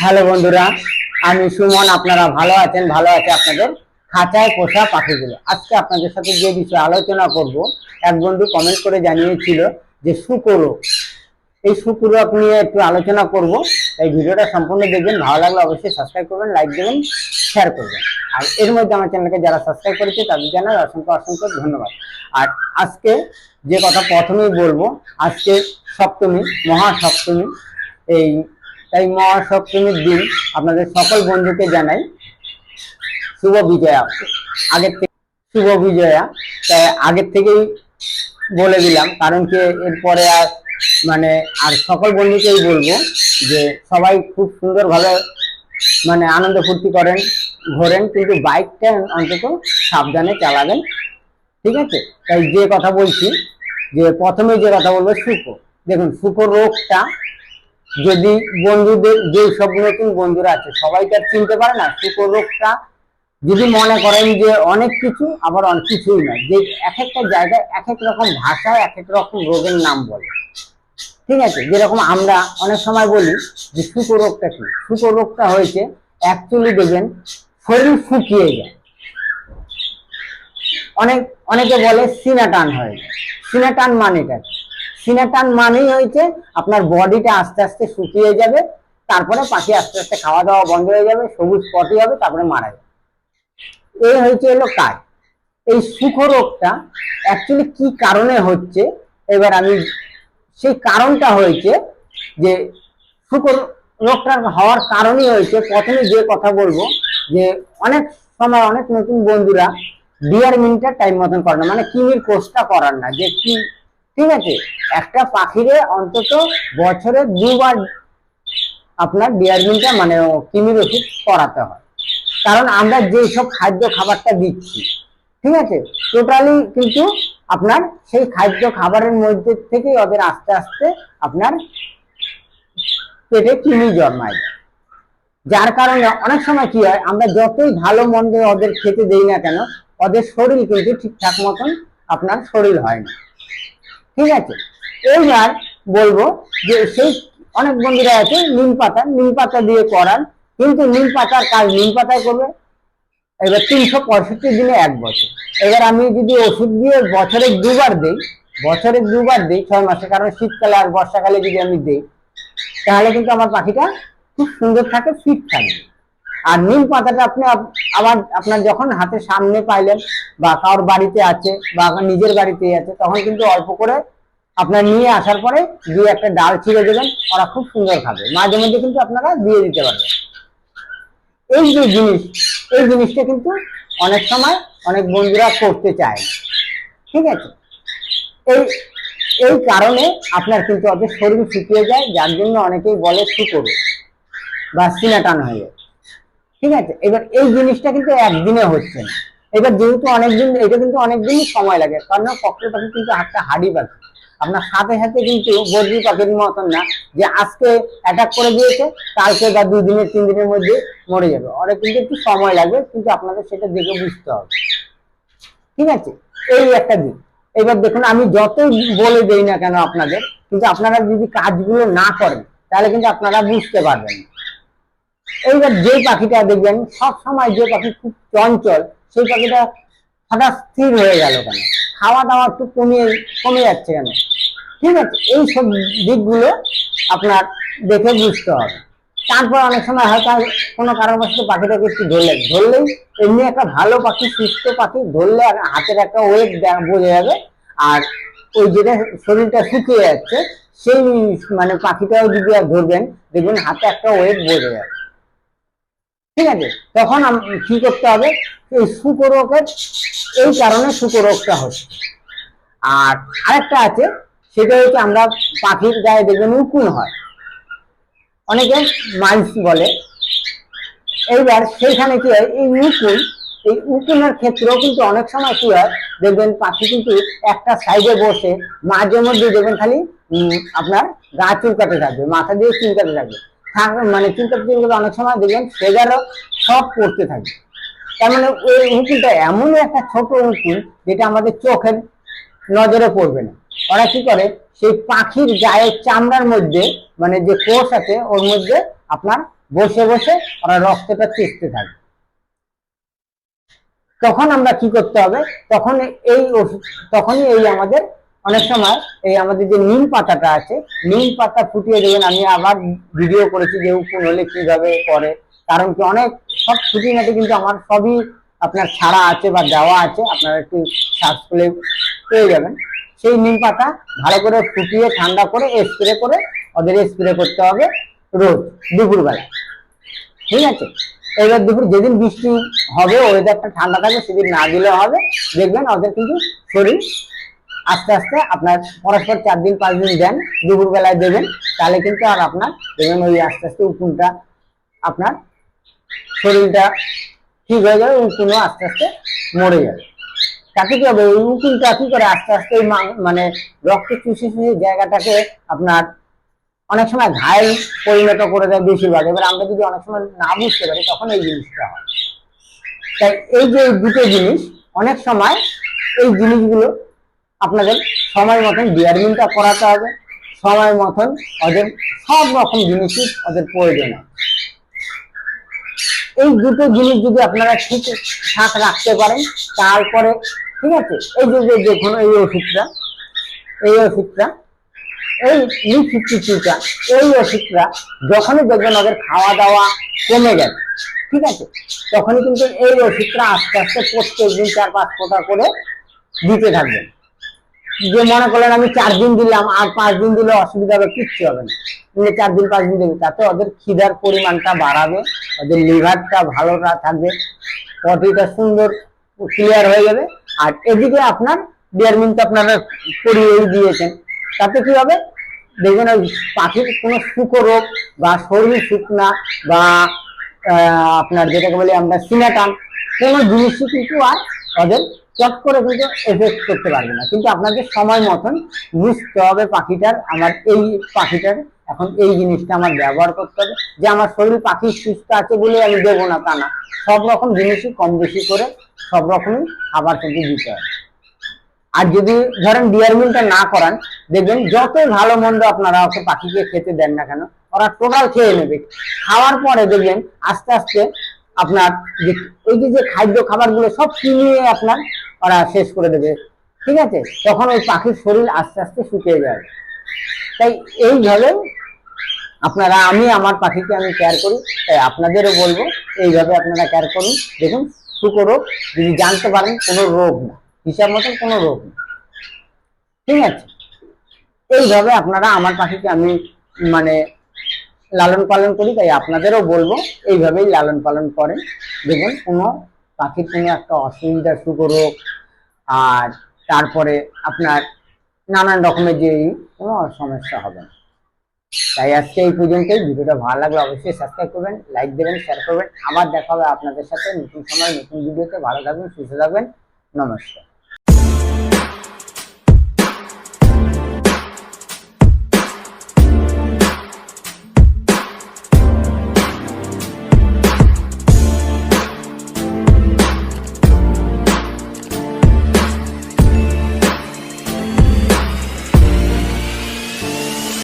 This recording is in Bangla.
হ্যালো বন্ধুরা, আমি সুমন, আপনারা ভালো আছেন? ভালো আছে আপনাদের খাঁচায় পোষা পাখিগুলো। আজকে আপনাদের সাথে যে বিষয়ে আলোচনা করব, এক বন্ধু কমেন্ট করে জানিয়েছিল যে শুকরো। এই শুক্রক নিয়ে একটু আলোচনা করব। এই ভিডিওটা সম্পূর্ণ দেখবেন, ভালো লাগলে অবশ্যই সাবস্ক্রাইব করবেন লাইক দেবেন শেয়ার করবেন। আর এর মধ্যে আমার চ্যানেলকে যারা সাবস্ক্রাইব করেছে, তাদের জানাই অসংখ্য অসংখ্য ধন্যবাদ। আর আজকে যে কথা প্রথমেই বলব, আজকে সপ্তমী, মহাসপ্তমী, এই তাই মহাসপ্তমীর দিন আপনাদের সকল বন্ধুকে জানাই শুভ বিজয়া। আগের থেকে শুভ বিজয়া। তাই আগের থেকেই বলে দিলাম, কারণ কি এরপরে আর মানে আর সকল বন্ধুকেই বলব যে সবাই খুব সুন্দরভাবে মানে আনন্দ ফুর্তি করেন, ঘোরেন, কিন্তু বাইকটা অন্তত সাবধানে চালাবেন। ঠিক আছে? তাই যে কথা বলছি, যে প্রথমে যে কথা বলব শুকো। দেখুন, শুকো রোগটা যদি বন্ধুদের যে সব নতুন বন্ধুরা আছে সবাই তো আর চিনতে পারে না শুকো রোগটা যদি মনে করেন যে অনেক কিছু, আবার অনেক কিছুই না যে এক একটা জায়গায় এক এক রকম ভাষায় এক এক রকম রোগের নাম বলে। ঠিক আছে? যেরকম আমরা অনেক সময় বলি যে শুকো রোগটা কি? শুকো রোগটা হয়েছে অ্যাকচুয়ালি দেখবেন শরীর শুকিয়ে যায়। অনেক, অনেকে বলে সিনাটান হয়ে যায়। সিনাটান মানেটা কি? সিনাটান মানেই হয়েছে, আপনার বডিটা আস্তে আস্তে শুকিয়ে যাবে, তারপরে পাখি আস্তে আস্তে খাওয়া দাওয়া বন্ধ হয়ে যাবে, সবুজ পটি হবে, তারপরে মারা যাবে এই হয়েছে হলো কাজ এই সুখ রোগটা অ্যাকচুয়ালি কি কারণে হচ্ছে এবার আমি সেই কারণটা হয়েছে যে শুকর রোগটা হওয়ার কারণই হয়েছে, প্রথমে যে কথা বলব, যে অনেক সময় অনেক নতুন বন্ধুরা বিয়ার মিনিটটা টাইম মতন করে না মানে কিমির কোর্সটা করার না, যে কি ঠিক আছে? একটা পাখিরে অন্তত বছরে দুবার আপনার বিয়ার মিনটা মানে কিমির ওষুধ করাতে হয়। কারণ আমরা যে সব খাদ্য খাবারটা দিচ্ছি, ঠিক আছে? টোটালি কিন্তু আপনার সেই খাদ্য খাবারের মধ্যে থেকে ওদের আস্তে আস্তে আপনার পেটে কিমি জন্মায়। যার কারণে অনেক সময় কি হয়, আমরা যতই ভালো মন্দ ওদের খেতে দেই না কেন, ওদের শরীর কিন্তু ঠিকঠাক মতন আপনার শরীর হয় না। ঠিক আছে? এইবার বলব যে সেই অনেক বন্ধুরা আছে, নিম পাতা নিম পাতা দিয়ে করান, কিন্তু নিম পাতার কাজ নিম পাতায় করবে। এবার তিনশো পঁয়ষট্টি দিনে এক বছর। এবার আমি যদি ওষুধ দিয়ে বছরে দুবার দিই, বছরে দুবার দিই ছয় মাসে, কারণ শীতকালে আর বর্ষাকালে যদি আমি দিই, তাহলে কিন্তু আমার পাখিটা খুব সুন্দর থাকে, ফিট থাকবে। আর নিম পাতাটা আপনি আবার আপনার যখন হাতে সামনে পাইলেন বা কারোর বাড়িতে আছে বা নিজের বাড়িতেই আছে, তখন কিন্তু অল্প করে আপনার নিয়ে আসার পরে দিয়ে একটা ডাল ছিঁড়ে দেবেন, ওরা খুব সুন্দর খাবে। মাঝে মধ্যে কিন্তু আপনারা দিয়ে দিতে পারবেন। এই যে জিনিস, এই জিনিসটা কিন্তু অনেক সময় অনেক বন্ধুরা করতে চায় ঠিক আছে? এই এই কারণে আপনার কিন্তু অত শরীর শুকিয়ে যায়, যার জন্য অনেকেই বলে শুকরো বা সিনাটান হয়ে যায়। ঠিক আছে? এবার এই জিনিসটা কিন্তু একদিনে হচ্ছে না। এবার যেহেতু অনেকদিন, এটা কিন্তু অনেকদিনই সময় লাগে, কারণ ককটেল পাখি কিন্তু একটা হাড়ি পাখি আপনার সাথে সাথে কিন্তু বদ্রি পাখির মতন না, যে আজকে অ্যাটাক করে দিয়েছে, কালকে বা দুই দিনের, তিন দিনের মধ্যে মরে যাবে। ওরা কিন্তু একটু সময় লাগবে, কিন্তু আপনাদের সেটা দেখে বুঝতে হবে। ঠিক আছে? এই একটা দিক। এবার দেখুন, আমি যতই বলে দেই না কেন আপনাদের, কিন্তু আপনারা যদি কাজগুলো না করেন, তাহলে কিন্তু আপনারা বুঝতে পারবেন না। এইবার যে পাখিটা দেখবেন সবসময় যে পাখি খুব চঞ্চল, সেই পাখিটা হঠাৎ স্থির হয়ে গেল কেন? খাওয়া দাওয়া একটু কমিয়ে, কমে যাচ্ছে কেন? ঠিক আছে, এই সব দিকগুলো আপনার দেখে বুঝতে হবে। তারপর অনেক সময় হয়তো কোনো কারণবশত পাখিটাকে একটু ধরলেন ধরলেই এমনি একটা ভালো পাখি, সুস্থ পাখি, ধরলে হাতের একটা ওয়েট বোঝা যাবে। আর ওই যেটা শরীরটা শুকিয়ে যাচ্ছে, সেই মানে পাখিটাও যদি আর ধরবেন, দেখবেন হাতে একটা ওয়েট বোঝা যাবে। ঠিক আছে? তখন কি করতে হবে? এই শুকরোগের এই কারণে শুকরোগটা হচ্ছে। আর আরেকটা আছে, সেটা হচ্ছে আমরা পাখির গায়ে দেখবেন উকুন হয়। অনেকে মাইন্স বলে। এইবার সেইখানে কি হয়? এই উকুন, এই উকুনের ক্ষেত্রেও কিন্তু অনেক সময় কি হয়? দেখবেন পাখি কিন্তু একটা সাইডে বসে, মাঝে মধ্যে দেখবেন খালি আপনার গা চুলকাতে থাকবে, মাথা দিয়ে চুলকাতে থাকবে। থাক- মানে চুলকাতে চুলকাতে অনেক সময় দেখবেন সেগারও সব পড়তে থাকবে তার মানে ওই উকুনটা এমনই একটা ছোট উকুন যেটা আমাদের চোখের নজরে পড়বে না। ওরা কি করে? সেই পাখির গায়ের চামড়ার মধ্যে মানে যে কোষ আছে, ওর মধ্যে আপনার বসে বসে ওরা রক্তটা চেষ্টা থাকে। তখন আমরা কি করতে হবে? তখন এই তখনই এই আমাদের অনেক সময় এই আমাদের যে নিম পাতাটা আছে, নিম পাতা ফুটিয়ে দেবেন। আমি আবার ভিডিও করেছি যে উকুন হলে কীভাবে করে। কারণ কি অনেক, সব খুঁটিনাটি কিন্তু আমার সবই আপনার ছাড়া আছে বা দেওয়া আছে। আপনারা একটু সার্চ করলে পেয়ে যাবেন। সেই নিম পাতা ভালো করে ফুটিয়ে ঠান্ডা করে স্প্রে করে ওদের স্প্রে করতে হবে রোজ, দুপুরবেলা। ঠিক আছে? এবার দুপুর যেদিন বৃষ্টি হবে ওয়েদারটা ঠান্ডা থাকবে, সেদিন না দিলে হবে। দেখবেন ওদের কিন্তু শরীর আস্তে আস্তে আপনার পরস্পর চার দিন, পাঁচ দিন দেন দুপুর বেলায় দেবেন, তাহলে কিন্তু আর আপনার দেখবেন ওই আস্তে আস্তে উকুনটা আপনার শরীরটা ঠিক হয়ে যাবে, উকুনও আস্তে আস্তে মরে যাবে। তাতে কি হবে? ওই উকুনটা কি করে আস্তে আস্তে মানে রক্ত চুষে চুষে জায়গাটাকে আপনার অনেক সময় ঘায়েল পরিণত করে দেয় বেশিরভাগ। এবার আমরা যদি অনেক সময় না বুঝতে পারি, তখন এই জিনিসটা হয়। তাই এই যে দুটো জিনিস, অনেক সময় এই জিনিসগুলো আপনাদের সময় মতন ডিয়ারমিনটা করাতে হবে। সময় মতন ওদের সব রকম জিনিসই ওদের প্রয়োজন এই দুটো জিনিস যদি আপনারা ঠিক ঠাক রাখতে পারেন, তারপরে ঠিক আছে, এই যে দেখুন এই ওষুধটা এই ওষুধটা, এই ই ফিফটি টুটা এই ওষুধটা যখনই দেখবেন ওদের খাওয়া দাওয়া কমে গেছে, ঠিক আছে? তখনই কিন্তু এই ওষুধটা আস্তে আস্তে প্রত্যেক দিন চার পাঁচ ফোঁটা করে দিতে থাকবেন। যে মনে করলেন আমি চার দিন দিলাম, আর পাঁচ দিন দিলে অসুবিধা হবে, কিচ্ছু হবে না। মানে চার দিন, পাঁচ দিন দেবে তাতে ওদের খিদার পরিমাণটা বাড়াবে, ওদের লিভারটা ভালো থাকবে পটিটা সুন্দর ক্লিয়ার হয়ে যাবে। আর এদিকে আপনার ডিয়ারমিন তো আপনারা করিয়েই দিয়েছেন। তাতে কি হবে? দেখবেন ওই পাখির কোনো শুকো রোগ বা শরীর শুকনা বা আপনার যেটাকে বলি আমরা সিনাটান, কোনো জিনিসই কিন্তু আর ওদের চট করে কিন্তু এফেক্ট করতে পারবে না। কিন্তু আপনাকে সময় মতন বুঝতে হবে পাখিটার। আমার এই পাখিটার, এখন এই জিনিসটা আমার ব্যবহার করতে হবে। যে আমার শরীর পাখি সুস্থ আছে বলে আমি দেবো না তা না। সব রকম জিনিসই কম বেশি করে সব রকমই খাবার কিন্তু দিতে হবে। আর যদি ধরেন ডিয়ারমিনটা না করান, দেখবেন যতই ভালো মন্দ আপনারা ওকে পাখিকে খেতে দেন না কেন, ওরা টোটাল খেয়ে নেবে। খাওয়ার পরে দেখবেন আস্তে আস্তে আপনার যে ওই যে খাদ্য খাবারগুলো সব কিনিয়ে আপনার ওরা শেষ করে দেবে। ঠিক আছে? তখন ওই পাখির শরীর আস্তে আস্তে শুকিয়ে যাবে তাই এইভাবে আপনারা, আমি আমার পাখিকে আমি কেয়ার করি, তাই আপনাদেরও বলব, এইভাবে আপনারা কেয়ার করুন। দেখুন শুকো রোগ, যদি জানতে পারেন, কোনো রোগ না। হিসাব মতন কোনো রোগ না। ঠিক আছে? এইভাবে আপনারা আমার পাখিকে আমি মানে লালন পালন করি, তাই আপনাদেরও বলব, এইভাবেই লালন পালন করেন। দেখুন, কোনো পাখির কোনো একটা অসুবিধা শুকো রোগ আর তারপরে আপনার নানান রকমের যে কোনো সমস্যা হবে না। তাই আজকে এই পর্যন্তই, ভিডিওটা ভালো লাগলে অবশ্যই সাবস্ক্রাইব করবেন লাইক দেবেন শেয়ার করবেন। আবার দেখা হবে আপনাদের সাথে নতুন সময়, নতুন ভিডিওতে। ভালো থাকবেন, সুস্থ থাকবেন। নমস্কার।